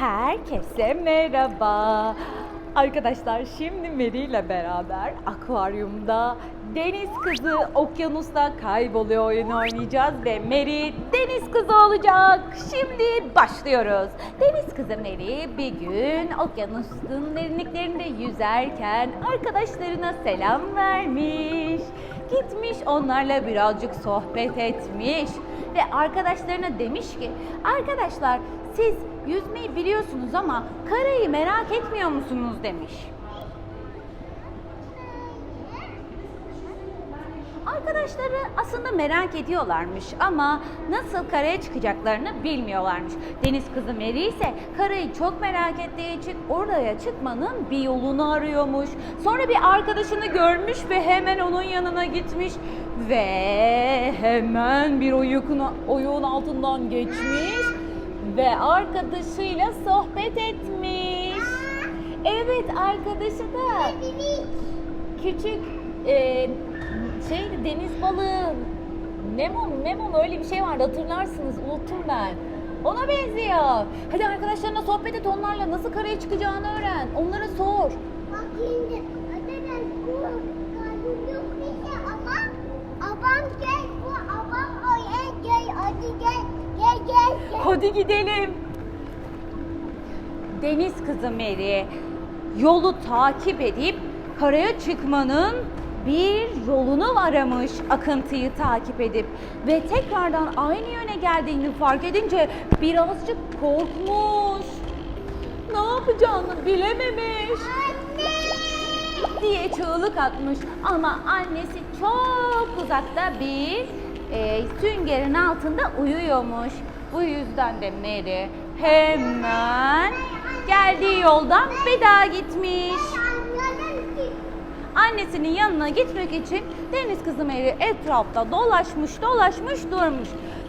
Herkese merhaba. Arkadaşlar şimdi Meri ile beraber akvaryumda deniz kızı okyanusta kayboluyor oyunu oynayacağız ve Meri deniz kızı olacak. Şimdi başlıyoruz. Deniz kızı Meri bir gün okyanusun derinliklerinde yüzerken arkadaşlarına selam vermiş. Gitmiş onlarla birazcık sohbet etmiş ve arkadaşlarına demiş ki arkadaşlar siz yüzmeyi biliyorsunuz ama karayı merak etmiyor musunuz demiş. Arkadaşları aslında merak ediyorlarmış ama nasıl karaya çıkacaklarını bilmiyorlarmış. Deniz kızı Mary ise karayı çok merak ettiği için oraya çıkmanın bir yolunu arıyormuş. Sonra bir arkadaşını görmüş ve hemen onun yanına gitmiş ve hemen bir oyukun, oyuğun altından geçmiş ve arkadaşıyla sohbet etmiş. Evet arkadaşı da küçük e, şey deniz balığı Nemo Nemo mu öyle bir şey vardı hatırlarsınız unuttum ben. Ona benziyor. Hadi arkadaşlarına sohbet et onlarla nasıl karaya çıkacağını öğren. Onlara sor. Bak şimdi Adelen bu kalbim yok bize ama abam gel bu abam oraya gel hadi gel gel gel gel. Hadi gidelim. Deniz kızı Mary yolu takip edip karaya çıkmanın bir yolunu aramış akıntıyı takip edip ve tekrardan aynı yöne geldiğini fark edince birazcık korkmuş. Ne yapacağını bilememiş diye çığlık atmış ama annesi çok uzakta bir e, süngerin altında uyuyormuş. Bu yüzden de Mary hemen geldiği yoldan bir daha gitmiş. Annesinin yanına gitmek için deniz kızı Mary etrafta dolaşmış dolaşmış durmuş.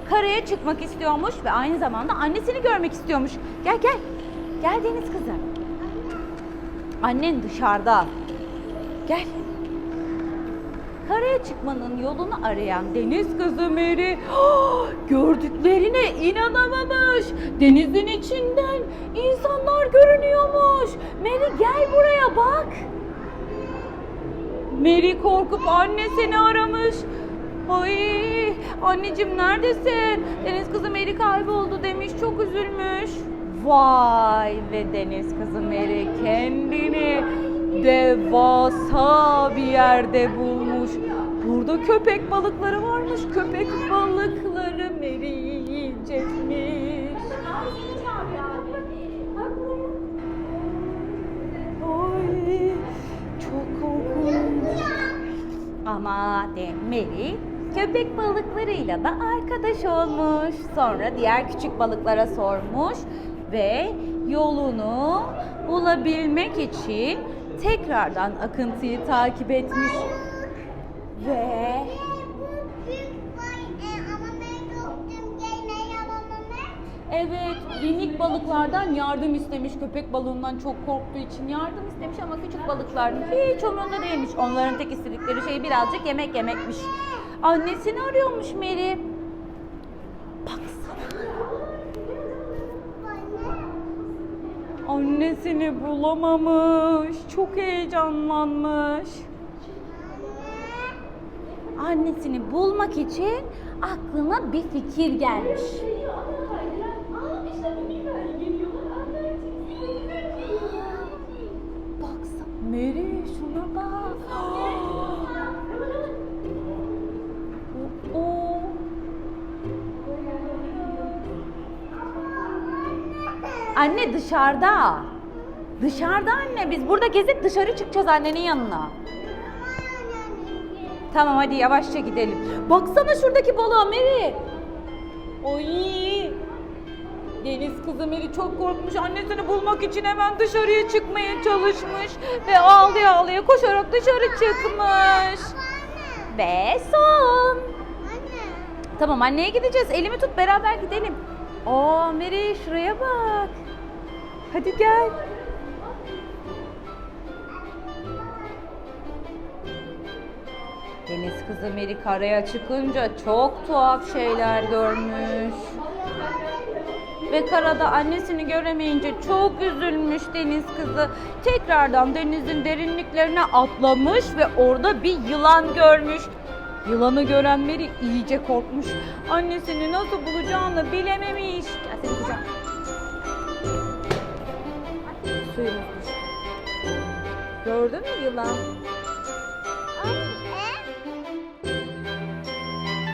Karaya çıkmak istiyormuş ve aynı zamanda annesini görmek istiyormuş. Gel gel. Gel deniz kızı. Annen dışarıda. Gel. Karaya çıkmanın yolunu arayan deniz kızı Mary gördüklerine inanamamış. Denizin içinden insanlar görünüyormuş. Mary gel buraya bak. Mary korkup annesini aramış. Ay anneciğim neredesin? Deniz kızı Mary kayboldu demiş çok üzülmüş. Vay ve deniz kızı Mary kendini devasa bir yerde bulmuş. Burada köpek balıkları varmış. Köpek balıkları Mary'yi yiyecekmiş. Ama Mary köpek balıklarıyla da arkadaş olmuş. Sonra diğer küçük balıklara sormuş ve yolunu bulabilmek için tekrardan akıntıyı takip etmiş. Ve evet minik balıklardan yardım istemiş. Köpek balığından çok korktuğu için yardım istemiş ama küçük balıklar hiç umurunda değilmiş. Onların tek istedikleri şey birazcık yemek yemekmiş. Annesini arıyormuş Mary. Baksana. Annesini bulamamış. Çok heyecanlanmış. Annesini bulmak için aklına bir fikir gelmiş. Mary şuna bak. Anne dışarıda. Dışarıda anne biz burada gezip dışarı çıkacağız annenin yanına. Tamam hadi yavaşça gidelim. Baksana şuradaki balığa Mary. Oy. Deniz kızı Mary çok korkmuş. Annesini bulmak için hemen dışarıya çıkmaya çalışmış. Ve ağlaya ağlaya koşarak dışarı çıkmış. Ve son. Tamam anneye gideceğiz. Elimi tut beraber gidelim. Oo Mary şuraya bak. Hadi gel. Deniz kızı Mary karaya çıkınca çok tuhaf şeyler görmüş. Ve karada annesini göremeyince çok üzülmüş deniz kızı. Tekrardan denizin derinliklerine atlamış ve orada bir yılan görmüş. Yılanı gören Mary iyice korkmuş. Annesini nasıl bulacağını bilememiş. Gel seni kucağıma. Suyumuz. Gördün mü yılan?